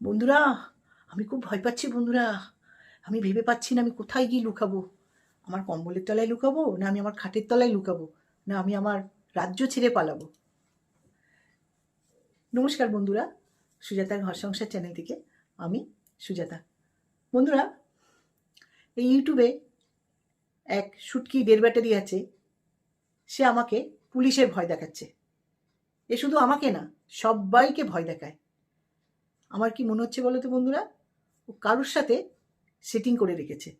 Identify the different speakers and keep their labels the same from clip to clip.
Speaker 1: বন্ধুরা, আমি খুব ভয় পাচ্ছি বন্ধুরা। আমি ভেবে পাচ্ছি না আমি কোথায় গিয়ে লুকাবো। আমার কম্বলের তলায় লুকাবো না আমি আমার খাটের তলায় লুকাবো? না আমি আমার রাজ্য ছেড়ে পালাবো? নমস্কার বন্ধুরা সুজাতার ঘর সংসার চ্যানেল থেকে আমি সুজাতা। বন্ধুরা, এই ইউটিউবে এক শুটকি দেড় ব্যাটারি আছে। সে আমাকে পুলিশের ভয় দেখাচ্ছে। এ শুধু আমাকে না, সবাইকে ভয় দেখায়। আমার কি মনে হচ্ছে বলো তো বন্ধুরা? ও কারোর সাথে সেটিং করে রেখেছে।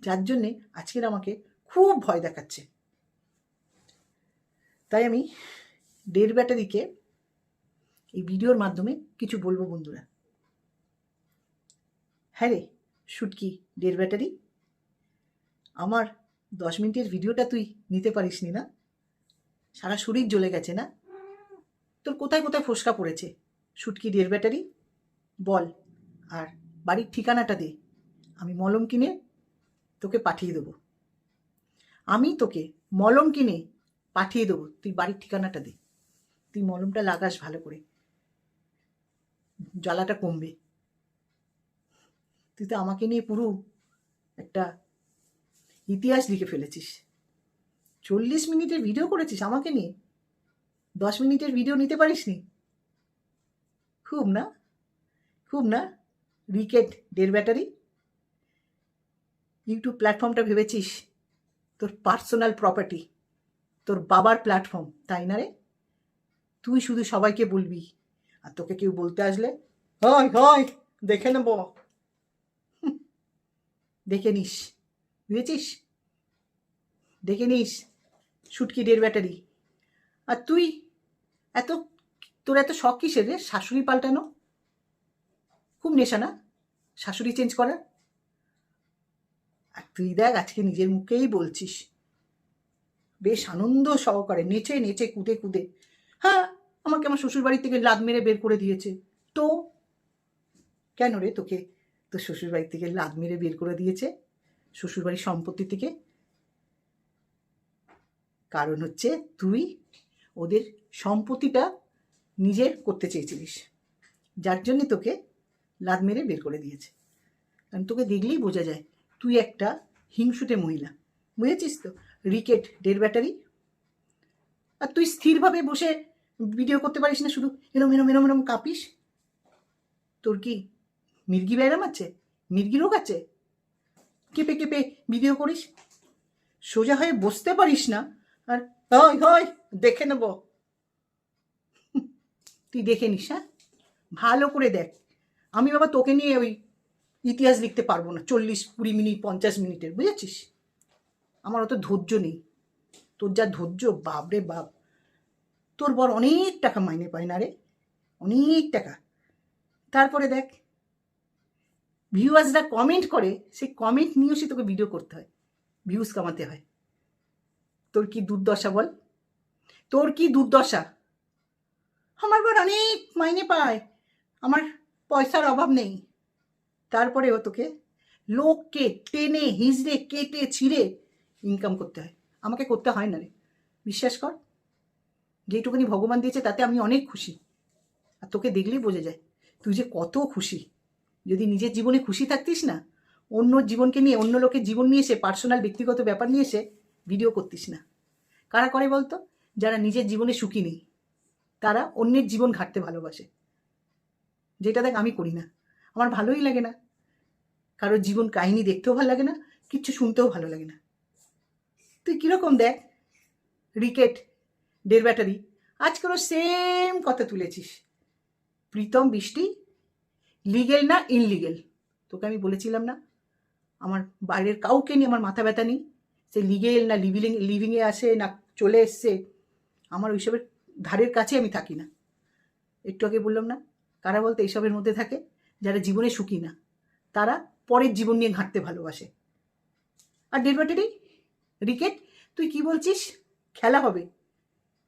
Speaker 1: যার জন্যে আজকের আমাকে খুব ভয় দেখাচ্ছে। তাই আমি দেড় ব্যাটারিকে এই ভিডিওর মাধ্যমে কিছু বলব বন্ধুরা। হ্যাঁ রে শুটকি দেড় ব্যাটারি আমার দশ মিনিটের ভিডিওটা তুই নিতে পারিস নি? না সারা শরীর জ্বলে গেছে না? তোর কোথায় কোথায় ফোসকা পড়েছে? শুটকি দেড় ব্যাটারি বল, আর বাড়ির ঠিকানাটা দে। আমি মলম কিনে তোকে পাঠিয়ে দেবো। আমি তোকে মলম কিনে পাঠিয়ে দেবো। তুই বাড়ির ঠিকানাটা দে। তুই মলমটা লাগাস ভালো করে। জ্বালাটা কমবে। তুই তো আমাকে নিয়ে পুরো একটা ইতিহাস লিখে ফেলেছিস। চল্লিশ মিনিটের ভিডিও করেছিস আমাকে নিয়ে? দশ মিনিটের ভিডিও নিতে পারিস নি খুব না? খুব না? রিকেট ডের ব্যাটারি ইউটিউব প্ল্যাটফর্মটা ভেবেছিস? তোর পার্সোনাল প্রপার্টি তোর বাবার প্ল্যাটফর্ম তাই না রে? তুই শুধু সবাইকে বলবি। আর তোকে কেউ বলতে আসলে হয় হয় দেখে নেব দেখে নিস। বুঝেছিস? দেখে নিস শুটকি ডের ব্যাটারি আর তুই, এত, তোর এত শখ কিসের রে? শাশুড়ি পাল্টানো? খুব নেশা না? শাশুড়ি চেঞ্জ করার? আর তুই দেখ, আজকে নিজের মুখেই বলছিস। বেশ আনন্দ সহকারে, নেচে নেচে, কুদে কুদে। হ্যাঁ আমাকে আমার শ্বশুর বাড়ি থেকে লাদ মেরে বের করে দিয়েছে। তো? কেন রে তোকে? তোর শ্বশুর বাড়ি থেকে লাদ মেরে বের করে দিয়েছে? শ্বশুর বাড়ির সম্পত্তি থেকে? কারণ হচ্ছে তুই ওদের সম্পত্তিটা নিজের করতে চেয়েছিলিস। যার জন্য তোকে লাদ মেরে বের করে দিয়েছে। কারণ তোকে দেখলেই বোঝা যায়, তুই একটা হিংসুটে মহিলা। বুঝেছিস তো? রিকেট ডের ব্যাটারি। আর তুই স্থিরভাবে বসে ভিডিও করতে পারিস না শুধু, এরম এরম এরম এরম কাঁপিস। তোর কি মির্গি ব্যায়াম আছে? মির্গি রোগ আছে? কেঁপে কেঁপে ভিডিও করিস? সোজা হয়ে বসতে পারিস না? আর হয় হয় দেখে নেব। তুই দেখে নিস হ্যাঁ? ভালো করে দেখ। আমি বাবা তোকে নিয়ে ওই ইতিহাস লিখতে পারব না, চল্লিশ, কুড়ি মিনিট, পঞ্চাশ মিনিটের, বুঝেছিস? আমার অত ধৈর্য নেই। তোর যা ধৈর্য বাপ রে বাপ। তোর বর অনেক টাকা মাইনে পায় না রে, অনেক টাকা। তারপরে দেখ ভিউয়ার্সরা কমেন্ট করে, সেই কমেন্ট নিয়েও সে তোকে ভিডিও করতে হয় ভিউজ কামাতে হয়। তোর কি দুর্দশা বল? তোর কি দুর্দশা? আমার বর অনেক মাইনে পায়। আমার পয়সার অভাব নেই। তারপরে ও তোকে লোককে টেনে হিজড়ে কেটে, ছিঁড়ে ইনকাম করতে হয়। আমাকে করতে হয় না রে। বিশ্বাস কর যেটুকুনি ভগবান দিয়েছে তাতে আমি অনেক খুশি। আর তোকে দেখলেই বোঝা যায়, তুই যে কত খুশি। যদি নিজের জীবনে খুশি থাকতিস না, অন্য জীবনকে নিয়ে, অন্য লোকের জীবন নিয়ে এসে পার্সোনাল ব্যক্তিগত ব্যাপার নিয়ে এসে ভিডিও করতিস না। কারা করে বলতো? যারা নিজের জীবনে সুখী নেই, তারা অন্যের জীবন ঘাটতে ভালোবাসে। যেটা দেখ আমি করি না। আমার ভালোই লাগে না। কারোর জীবন কাহিনী দেখতেও ভালো লাগে না, কিচ্ছু শুনতেও ভালো লাগে না। তুই কীরকম দেখ? রিকেট, দেড় ব্যাটারি আজকেরও সেম কথা তুলেছিস। প্রীতম বৃষ্টি লিগেল না ইনলিগেল তোকে আমি বলেছিলাম না, আমার বাইরের কাউকে নিয়ে আমার মাথা ব্যথা নেই। সে লিগেল না লিভিং লিভিংয়ে আসে না চলে এসছে। আমার ওইসবের ধারের কাছে আমি থাকি না। একটু আগে বললাম না কারা বলতে এইসবের মধ্যে থাকে? যারা জীবনে সুখী না। তারা পরের জীবন নিয়ে ঘাঁটতে ভালোবাসে। আর ডেড ব্যাটারি রিকেট, তুই কি বলছিস? খেলা হবে।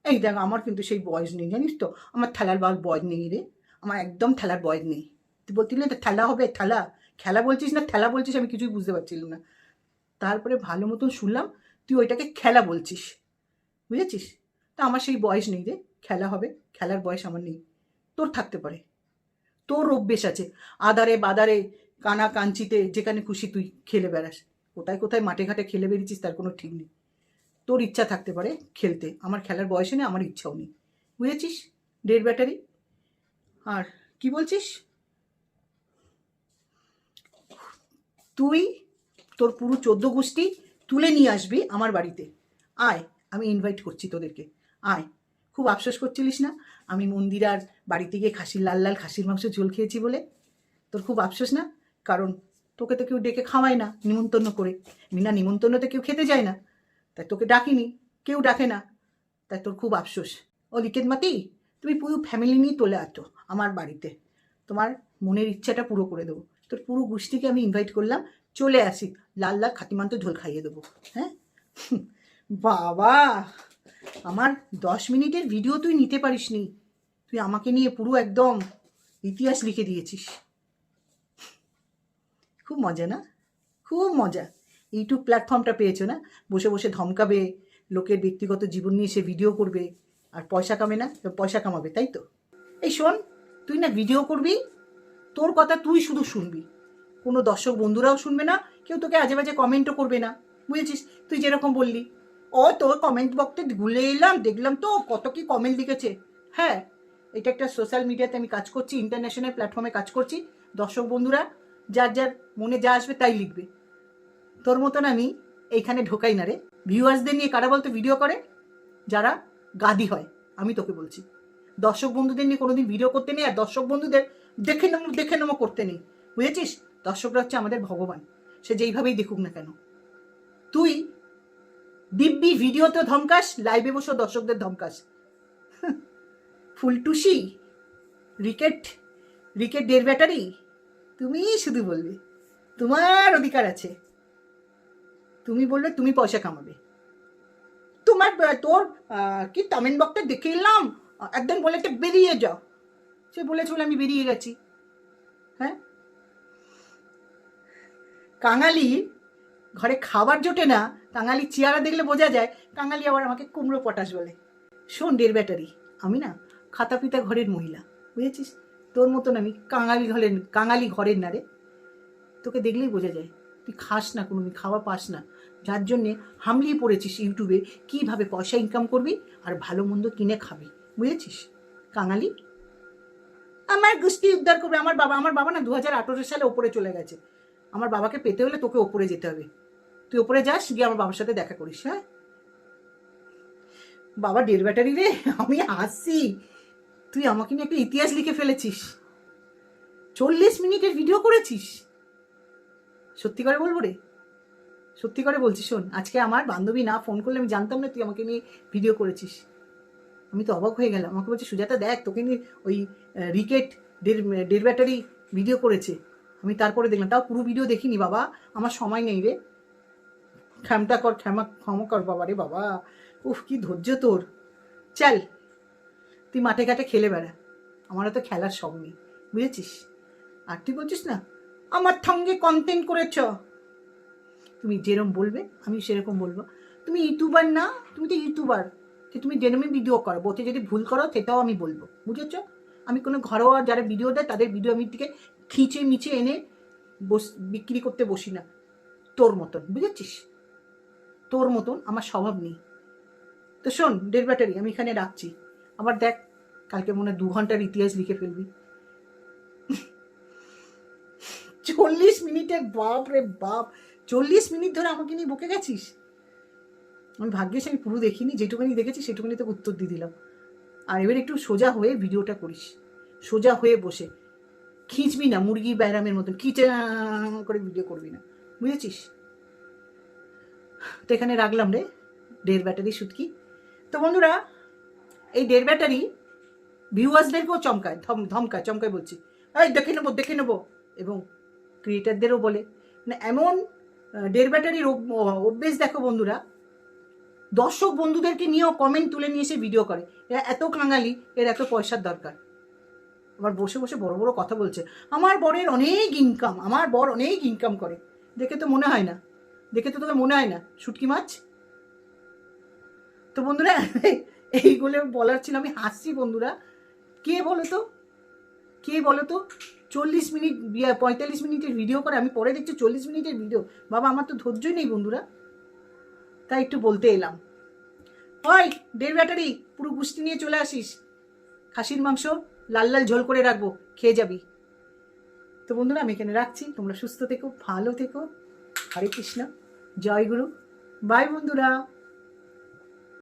Speaker 1: এই দেখ, আমার কিন্তু সেই বয়স নেই। জানিস তো, আমার খেলার বল বয়স নেই রে। আমার একদম খেলার বয়স নেই। তুই বলছিলি না খেলা হবে খেলা খেলা বলছিস না খেলা বলছিস, আমি কিছুই বুঝতে পারছিলাম না। তারপরে ভালো মতন শুনলাম, তুই ওইটাকে খেলা বলছিস। বুঝেছিস? তা আমার সেই বয়স নেই রে। খেলা হবে, খেলার বয়স আমার নেই। তোর থাকতে পারে। তোর অভ্যেস আছে। আদারে বাদারে কানা কাঞ্চিতে যেখানে খুশি তুই খেলে বেড়াস। কোথায় কোথায় মাঠে ঘাটে খেলে বেরিয়েছিস তার কোনো ঠিক নেই। তোর ইচ্ছা থাকতে পারে খেলতে। আমার খেলার বয়সে নেই, আমার ইচ্ছাও নেই। বুঝেছিস? Dead battery. আর কি বলছিস? তুই, তোর পুরো চোদ্দ গোষ্ঠী তুলে নিয়ে আসবি আমার বাড়িতে। আয়, আমি ইনভাইট করছি তোদেরকে। আয়। খুব আফসোস করছিলিস না? আমি মন্দিরার বাড়িতে গিয়ে খাসির লাল লাল খাসির মাংস ঝোল খেয়েছি বলে। তোর খুব আফসোস না? কারণ তোকে তো কেউ ডেকে খাওয়ায় না নিমন্ত্রণ করে। বিনা নিমন্ত্রণতে কেউ খেতে যায় না। তাই তোকে ডাকিনি, কেউ ডাকে না। তাই তোর খুব আফসোস। ও লিকেত মাতি তুমি পুরো ফ্যামিলি নিয়ে চলে আসো আমার বাড়িতে। তোমার মনের ইচ্ছাটা পুরো করে দেবো। তোর পুরো গোষ্ঠীকে আমি ইনভাইট করলাম, চলে আসি। লাল লাল খাতিমান্ত ঝোল খাইয়ে দেবো। হ্যাঁ? বাবা! আমার দশ মিনিটের ভিডিও তুই নিতে পারিসনি। তুই আমাকে নিয়ে পুরো একদম ইতিহাস লিখে দিয়েছিস। খুব মজা না? খুব মজা। ইউটিউব প্ল্যাটফর্মটা পেয়েছ না? বসে বসে ধমকাবে, লোকের ব্যক্তিগত জীবন নিয়ে সে ভিডিও করবে, আর পয়সা কামে না? পয়সা কামাবে, তাই তো? এই শোন, তুই না ভিডিও করবি, তোর কথা তুই শুধু শুনবি। কোনো দর্শক বন্ধুরাও শুনবে না, কেউ তোকে আজে বাজে কমেন্টও করবে না। বুঝেছিস? তুই যেরকম বললি। ও তোর কমেন্ট বক্সে ঘুলে এলাম, দেখলাম তো, কত কি কমেন্ট লিখেছে। হ্যাঁ এটা একটা সোশ্যাল মিডিয়াতে আমি কাজ করছি ইন্টারন্যাশনাল প্ল্যাটফর্মে কাজ করছি। দর্শক বন্ধুরা, যার যার মনে যা আসবে তাই লিখবে। তোর মতন আমি এইখানে ঢোকাই না রে। ভিউয়ার্সদের নিয়ে কারা বলতে ভিডিও করে? যারা গাদি হয়, আমি তোকে বলছি। দর্শক বন্ধুদের নিয়ে কোনোদিন ভিডিও করতে নেই, আর দর্শক বন্ধুদের দেখে নেব দেখে নেব করতে নেই। বুঝেছিস? দর্শকরা হচ্ছে আমাদের ভগবান। সে যেইভাবেই দেখুক না কেন। তুই দিব্যি ভিডিওতে ধমকাস লাইভে বসে দর্শকদের ধমকাস। ফুলটুসি, রিকেট রিকেট ডের ব্যাটারি, তুমি শুধু বলবে, তোমার অধিকার আছে। তুমি বললে তুমি পয়সা কামাবে। তোমার, তোর কি কমেন্ট বক্সটা দেখে এলাম? একদম বলে একটা বেরিয়ে যাও। সে বলেছে বলে আমি বেরিয়ে গেছি। হ্যাঁ? কাঙালি, ঘরে খাবার জোটে না কাঙালি চেয়ারা দেখলে বোঝা যায় কাঙালি আবার আমাকে কুমড়ো পটাশ বলে। শোন ডের ব্যাটারি আমি না খাতা পিতা ঘরের মহিলা, বুঝেছিস? তোর মতন আমি কাঙালি ঘরের কাঙালি ঘরের না রে। তোকে দেখলেই বোঝা যায়, তুই খাস না কোনো খাওয়া পাস না। যার জন্যে হামলিয়ে পড়েছিস ইউটিউবে কীভাবে পয়সা ইনকাম করবি আর ভালো মন্দ কিনে খাবি, বুঝেছিস? কাঙালি? আমার গোষ্ঠী উদ্ধার করবে, আমার বাবা আমার বাবা না দু হাজার আঠেরো সালে ওপরে চলে গেছে। আমার বাবাকে পেতে হলে তোকে ওপরে যেতে হবে। তুই ওপরে যাস, গিয়ে আমার বাবার সাথে দেখা করিস হ্যাঁ? বাবা ডের ব্যাটারি রে, আমি হাসছি তুই আমাকে নিয়ে একটা ইতিহাস লিখে ফেলেছিস। চল্লিশ মিনিটের ভিডিও করেছিস। সত্যি করে বলব রে? সত্যি করে বলছি, শোন, আজকে আমার বান্ধবী না ফোন করলে আমি জানতাম না তুই আমাকে নিয়ে ভিডিও করেছিস। আমি তো অবাক হয়ে গেলাম। আমাকে বলছে, সুজাতা, দেখ, তোকে নিয়ে ওই রিকেট ডের ডের ব্যাটারি ভিডিও করেছে। আমি তারপরে দেখলাম, তাও পুরো ভিডিও দেখিনি বাবা। আমার সময় নেই রে। ক্ষমতা কর, ক্ষমা ক্ষমা কর বাবা রে বাবা। উফ, কি ধৈর্য তোর। চল, তুই মাঠে ঘাটে খেলে বেড়া। আমারও তো খেলার শখ নেই, বুঝেছিস? আর তুই বলছিস না, আমার সঙ্গে কন্টেন্ট করেছ। তুমি যেরকম বলবে আমি সেরকম বলব। তুমি ইউটিউবার না, তুমি তো ইউটিউবার। যে তুমি যেরকমই ভিডিও করো, বলতে যদি ভুল করো, সেটাও আমি বলব, বুঝেছ? আমি কোনো ঘরোয়া যারা ভিডিও দেয়, তাদের ভিডিও আমি থেকে খিঁচে মিচে এনে বস, বিক্রি করতে বসি না, তোর মতন, বুঝেছিস? তোর মতন আমার স্বভাব নেই। তো শোন ডেড ব্যাটারি আমি এখানে রাখছি। আবার দেখ, কালকে মনে দু ঘণ্টার ইতিহাস লিখে ফেলবি। চল্লিশ মিনিটে বাপ রে বাপ। চল্লিশ মিনিট ধরে আমাকে নিয়ে বকে গেছিস? আমি ভাগ্যিস আমি পুরো দেখিনি, যেটুকুনি দেখেছি সেটুকুনি তোকে উত্তর দিয়ে দিলাম। আর এবার একটু সোজা হয়ে ভিডিওটা করিস। সোজা হয়ে বসে। খিঁচবি না মুরগি ব্যারামের মতন, খিচে করে ভিডিও করবি না। বুঝেছিস? তো এখানে রাখলাম রে ডের ব্যাটারি সুটকি। তো বন্ধুরা, এই ডের ব্যাটারি ভিউয়ার্সদেরকেও চমকায়, ধম, ধমকায়, চমকায় বলছি। এই দেখে নেব দেখে নেব, এবং ক্রিয়েটারদেরও বলে। না, এমন ডের ব্যাটারির অভ্যেস দেখো বন্ধুরা, দর্শক বন্ধুদেরকে নিয়েও কমেন্ট তুলে নিয়ে এসে ভিডিও করে। এরা এত কাঙালি, এর এত পয়সার দরকার। আবার বসে বসে বড় বড় কথা বলছে। আমার বরের অনেক ইনকাম আমার বর অনেক ইনকাম করে। দেখে তো মনে হয় না। দেখে তো তোকে মনে হয় না। শুটকি মাছ? তো বন্ধুরা এইগুলো বলার ছিল, আমি হাসছি বন্ধুরা। কে বলো তো? কে বলো তো? চল্লিশ মিনিট পঁয়তাল্লিশ মিনিটের ভিডিও করে, আমি পরে দেখছি চল্লিশ মিনিটের ভিডিও বাবা, আমার তো ধৈর্যই নেই বন্ধুরা। তাই একটু বলতে এলাম। ওই, দেড় ব্যাটারি, পুরো গুষ্টি নিয়ে চলে আসিস। খাসির মাংস লাল লাল ঝোল করে রাখব, খেয়ে যাবি। তো বন্ধুরা, আমি এখানে রাখছি। তোমরা সুস্থ থেকো, ভালো থেকো। হরে কৃষ্ণ। জয় গুরু। বাই বন্ধুরা।